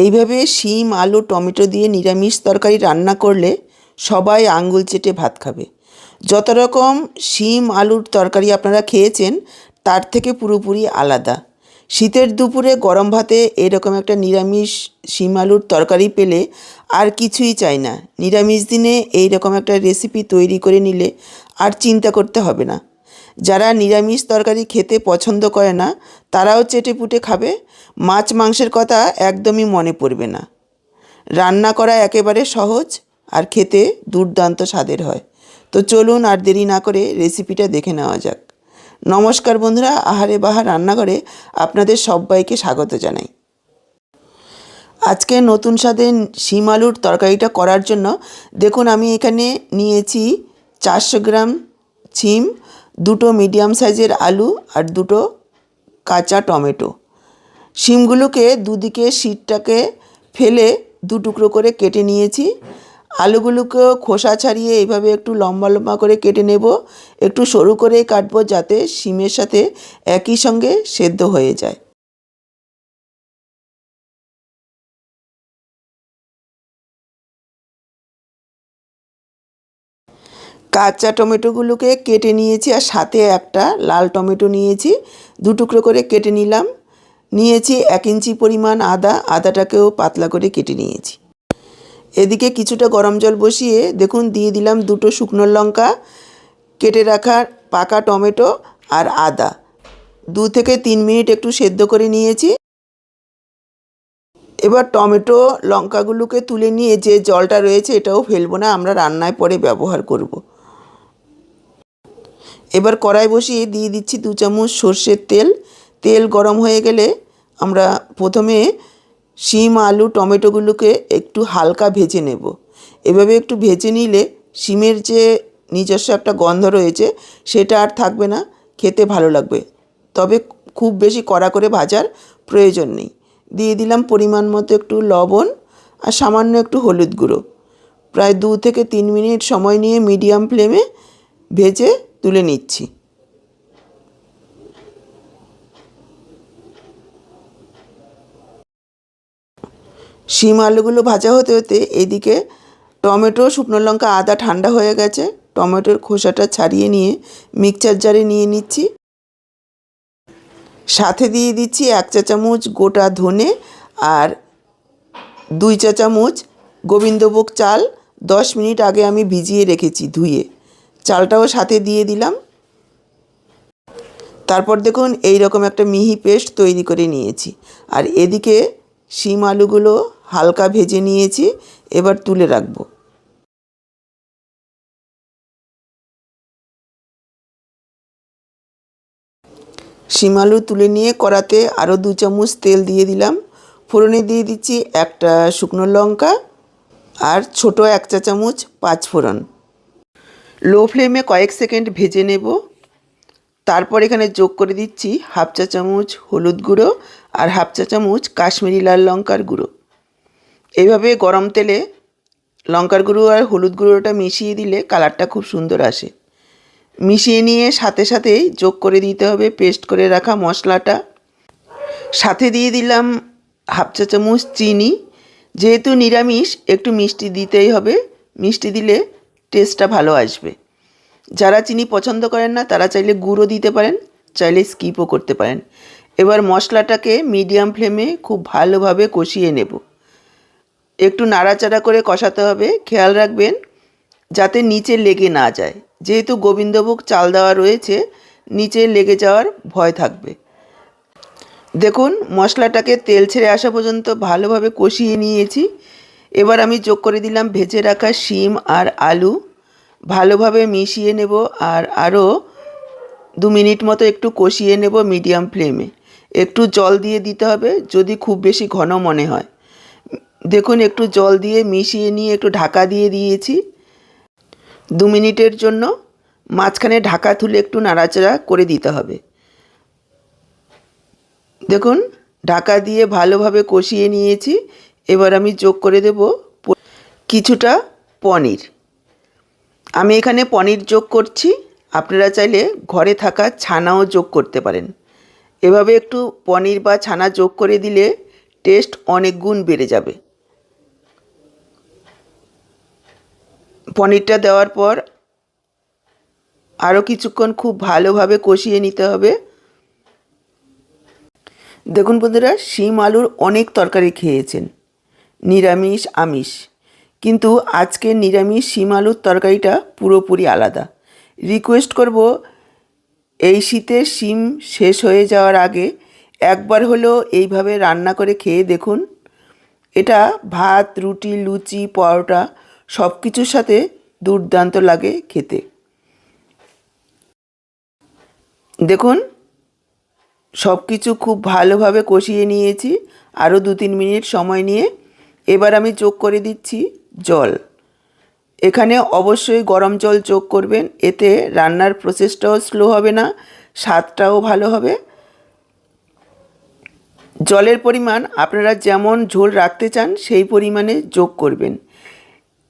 এইভাবে শিম, আলু, টমেটো দিয়ে নিরামিষ তরকারি রান্না করলে সবাই আঙ্গুল চেটে ভাত খাবে। যত রকম শিম, আলুর তরকারি আপনারা খেয়েছেন, তার থেকে পুরোপুরি আলাদা। শীতের দুপুরে গরম ভাতে এরকম একটা নিরামিষ শিম, আলুর তরকারি পেলে আর কিছুই চাই না। নিরামিষ দিনে এই রকম একটা রেসিপি তৈরি করে নিলে আর চিন্তা করতে হবে না। যারা নিরামিষ তরকারি খেতে পছন্দ করে না, তারাও চেটে পুটে খাবে। মাছ মাংসের কথা একদমই মনে পড়বে না। রান্না করা একেবারে সহজ আর খেতে দুর্দান্ত স্বাদের হয়। তো চলুন আর দেরি না করে রেসিপিটা দেখে নেওয়া যাক। নমস্কার বন্ধুরা, আহারে বাহার রান্নাঘরে আপনাদের সবাইকে স্বাগত জানাই। আজকে নতুন স্বাদের শিম আলুর তরকারিটা করার জন্য দেখুন আমি এখানে নিয়েছি চারশো গ্রাম শিম দুটো মিডিয়াম সাইজের আলু আর দুটো কাঁচা টমেটো। শিমগুলোকে দুদিকে শীতটাকে ফেলে দু টুকরো করে কেটে নিয়েছি। আলুগুলোকেও খোসা ছাড়িয়ে এইভাবে একটু লম্বা লম্বা করে কেটে নেব। একটু সরু করে কাটবো যাতে শিমের সাথে একই সঙ্গে সেদ্ধ হয়ে যায়। কাঁচা টমেটোগুলোকে কেটে নিয়েছি আর সাথে একটা লাল টমেটো নিয়েছি। দু টুকরো করে কেটে নিলাম। নিয়েছি এক ইঞ্চি পরিমাণ আদা। আদাটাকেও পাতলা করে কেটে নিয়েছি। এদিকে কিছুটা গরম জল বসিয়ে দেখুন দিয়ে দিলাম দুটো শুকনো লঙ্কা, কেটে রাখা পাকা টমেটো আর আদা। দু থেকে তিন মিনিট একটু সেদ্ধ করে নিয়েছি। এবার টমেটো লঙ্কাগুলোকে তুলে নিয়ে যে জলটা রয়েছে এটাও ফেলব না, আমরা রান্নায় পরে ব্যবহার করব। এবার কড়াই বসিয়ে দিয়ে দিচ্ছি দু চামচ সর্ষের তেল। তেল গরম হয়ে গেলে আমরা প্রথমে শিম, আলু, টমেটোগুলোকে একটু হালকা ভেজে নেব। এভাবে একটু ভেজে নিলে শিমের যে নিজস্ব একটা গন্ধ রয়েছে, সেটা আর থাকবে না, খেতে ভালো লাগবে। তবে খুব বেশি কড়া করে ভাজার প্রয়োজন নেই। দিয়ে দিলাম পরিমাণ মতো একটু লবণ আর সামান্য একটু হলুদ গুঁড়ো। প্রায় দু থেকে তিন মিনিট সময় নিয়ে মিডিয়াম ফ্লেমে ভেজে তুলে নিচ্ছি। শিম আলুগুলো ভাজা হতে হতে এদিকে টমেটো, শুকনো লঙ্কা, আদা ঠান্ডা হয়ে গেছে। টমেটোর খোসাটা ছাড়িয়ে নিয়ে মিক্সচার জারে নিয়ে নিচ্ছি। সাথে দিয়ে দিচ্ছি এক চা চামচ গোটা ধনে আর দুই চা চামচ গোবিন্দভোগ চাল। দশ মিনিট আগে আমি ভিজিয়ে রেখেছি ধুয়ে। চালটাও সাথে দিয়ে দিলাম। তারপর দেখুন এই রকম একটা মিহি পেস্ট তৈরি করে নিয়েছি। আর এদিকে শিম আলুগুলো হালকা ভেজে নিয়েছি, এবার তুলে রাখব। শিম আলু তুলে নিয়ে কড়াতে আরও দু চামচ তেল দিয়ে দিলাম। ফোড়নে দিয়ে দিচ্ছি একটা শুকনো লঙ্কা আর ছোট এক চা চামচ পাঁচ ফোড়ন। লো ফ্লেমে কয়েক সেকেন্ড ভেজে নেব। তারপর এখানে যোগ করে দিচ্ছি হাফ চা চামচ হলুদ গুঁড়ো আর হাফ চা চামচ কাশ্মীরি লাল লঙ্কার গুঁড়ো। এইভাবে গরম তেলে লঙ্কার গুঁড়ো আর হলুদ গুঁড়োটা মিশিয়ে দিলে কালারটা খুব সুন্দর আসে। মিশিয়ে নিয়ে সাথে সাথেই যোগ করে দিতে হবে পেস্ট করে রাখা মশলাটা। সাথে দিয়ে দিলাম হাফ চা চামচ চিনি। যেহেতু নিরামিষ, একটু মিষ্টি দিতেই হবে। মিষ্টি দিলে টেস্টটা ভালো আসবে। যারা চিনি পছন্দ করেন না, তারা চাইলে গুঁড়ো দিতে পারেন, চাইলে স্কিপও করতে পারেন। এবার মশলাটাকে মিডিয়াম ফ্লেমে খুব ভালোভাবে কষিয়ে নেব। একটু নাড়াচাড়া করে কষাতে হবে। খেয়াল রাখবেন, যাতে নিচে লেগে না যায়। যেহেতু গোবিন্দভোগ চাল দেওয়া রয়েছে, নিচে লেগে যাওয়ার ভয় থাকবে। দেখুন, মশলাটাকে তেল ছেড়ে আসা পর্যন্ত ভালোভাবে কষিয়ে নিয়েছি। এবার আমি যোগ করে দিলাম ভেজে রাখা শিম আর আলু। ভালোভাবে মিশিয়ে নেব আর আরও দু মিনিট মতো একটু কষিয়ে নেব মিডিয়াম ফ্লেমে। একটু জল দিয়ে দিতে হবে, যদি খুব বেশি ঘন মনে হয়। দেখুন, একটু জল দিয়ে মিশিয়ে নিয়ে একটু ঢাকা দিয়ে দিয়েছি। দু মিনিটের জন্য মাঝখানে ঢাকা তুলে একটু নাড়াচাড়া করে দিতে হবে। দেখুন, ঢাকা দিয়ে ভালোভাবে কষিয়ে নিয়েছি। এবার আমি যোগ করে দেব কিছুটা পনির। আমি এখানে পনির যোগ করছি। আপনারা চাইলে ঘরে থাকা ছানাও যোগ করতে পারেন। এভাবে একটু পনির বা ছানা যোগ করে দিলে টেস্ট অনেক গুণ বেড়ে যাবে। পনিরটা দেওয়ার পর আরও কিছুক্ষণ খুব ভালোভাবে কষিয়ে নিতে হবে। দেখুন বন্ধুরা, শিম আলুর অনেক তরকারি খেয়েছেন। নিরামিষ, আমিষ। কিন্তু আজকে নিরামিষ শিম আলুর তরকারিটা পুরোপুরি আলাদা। রিকোয়েস্ট করব, এই শীতের শিম শেষ হয়ে যাওয়ার আগে একবার হলেও এইভাবে রান্না করে খেয়ে দেখুন। এটা ভাত, রুটি, লুচি, পরোটা সব কিছুর সাথে দুর্দান্ত লাগে খেতে। দেখুন সব কিছু খুব ভালোভাবে কষিয়ে নিয়েছি। আরও দু তিন মিনিট সময় নিয়ে। এবার আমি যোগ করে দিচ্ছি। জল। এখানে অবশ্যই গরম জল যোগ করবেন, এতে রান্নার প্রসেসটাও স্লো হবে না, স্বাদটাও ভালো হবে। জলের পরিমাণ আপনারা যেমন ঝোল রাখতে চান, সেই পরিমাণে যোগ করবেন।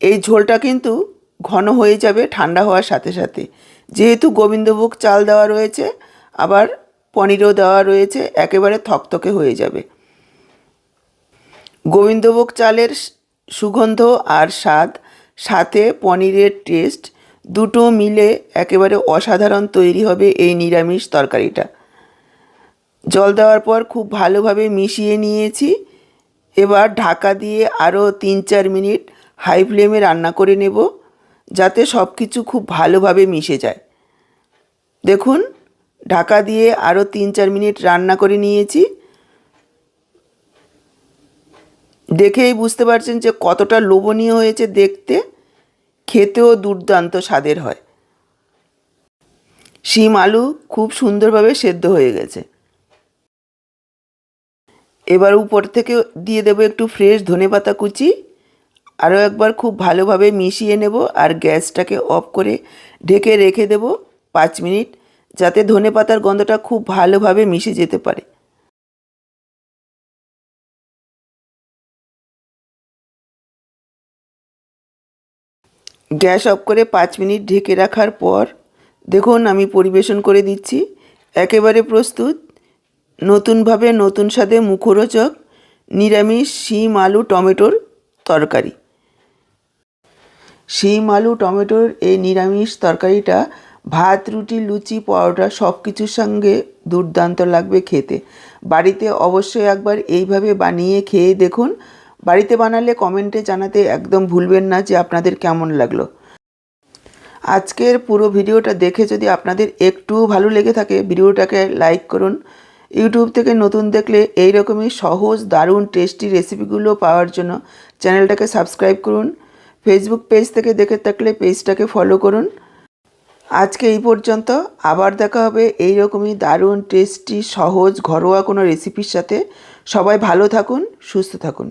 এই ঝোলটা কিন্তু ঘন হয়ে যাবে, ঠান্ডা হওয়ার সাথে সাথে। যেহেতু গোবিন্দভোগ চাল দেওয়া রয়েছে, আবার পনিরও দেওয়া রয়েছে, একেবারে থকথকে হয়ে যাবে। গোবিন্দভোগ চালের সুগন্ধ আর স্বাদ, সাথে পনিরের টেস্ট, দুটো মিলে একেবারে অসাধারণ তৈরি হবে এই নিরামিষ তরকারিটা। জল দেওয়ার পর খুব ভালোভাবে মিশিয়ে নিয়েছি। এবার ঢাকা দিয়ে আরও তিন চার মিনিট হাই ফ্লেমে রান্না করে নেব, যাতে সব কিছু খুব ভালোভাবে মিশে যায়। দেখুন, ঢাকা দিয়ে আরও তিন চার মিনিট রান্না করে নিয়েছি। দেখেই বুঝতে পারছেন যে কতটা লোভনীয় হয়েছে দেখতে, খেতেও দুর্দান্ত স্বাদের হয়। শিম আলু খুব সুন্দরভাবে সেদ্ধ হয়ে গেছে। এবার উপর থেকে দিয়ে দেবো একটু ফ্রেশ ধনেপাতা কুচি। আরও একবার খুব ভালোভাবে মিশিয়ে নেব আর গ্যাসটাকে অফ করে ঢেকে রেখে দেব পাঁচ মিনিট, যাতে ধনে পাতার গন্ধটা খুব ভালোভাবে মিশে যেতে পারে। গ্যাস অফ করে পাঁচ মিনিট ঢেকে রাখার পর, দেখুন আমি পরিবেশন করে দিচ্ছি। একেবারে প্রস্তুত। নতুনভাবে নতুন স্বাদে মুখরোচক নিরামিষ শিম আলু টমেটোর তরকারি। শিম আলু টমেটোর এই নিরামিষ তরকারিটা, ভাত, রুটি, লুচি, পরোটা সব কিছুর সঙ্গে দুর্দান্ত লাগবে খেতে। বাড়িতে অবশ্যই একবার এইভাবে বানিয়ে খেয়ে দেখুন। বাড়িতে বানালে কমেন্টে জানাতে একদম ভুলবেন না যে আপনাদের কেমন লাগল। আজকের পুরো ভিডিওটা দেখে যদি আপনাদের একটুও ভালো লেগে থাকে, ভিডিওটাকে লাইক করুন। ইউটিউব থেকে নতুন দেখলে এই রকমই সহজ, দারুণ, টেস্টি রেসিপিগুলো পাওয়ার জন্য চ্যানেলটাকে সাবস্ক্রাইব করুন। ফেসবুক পেজ থেকে দেখে থাকলে পেজটাকে ফলো করুন। আজকে এই পর্যন্ত, আবার দেখা হবে এই রকমই দারুণ, টেস্টি, সহজ, ঘরোয়া কোনো রেসিপির সাথে। সবাই ভালো থাকুন, সুস্থ থাকুন।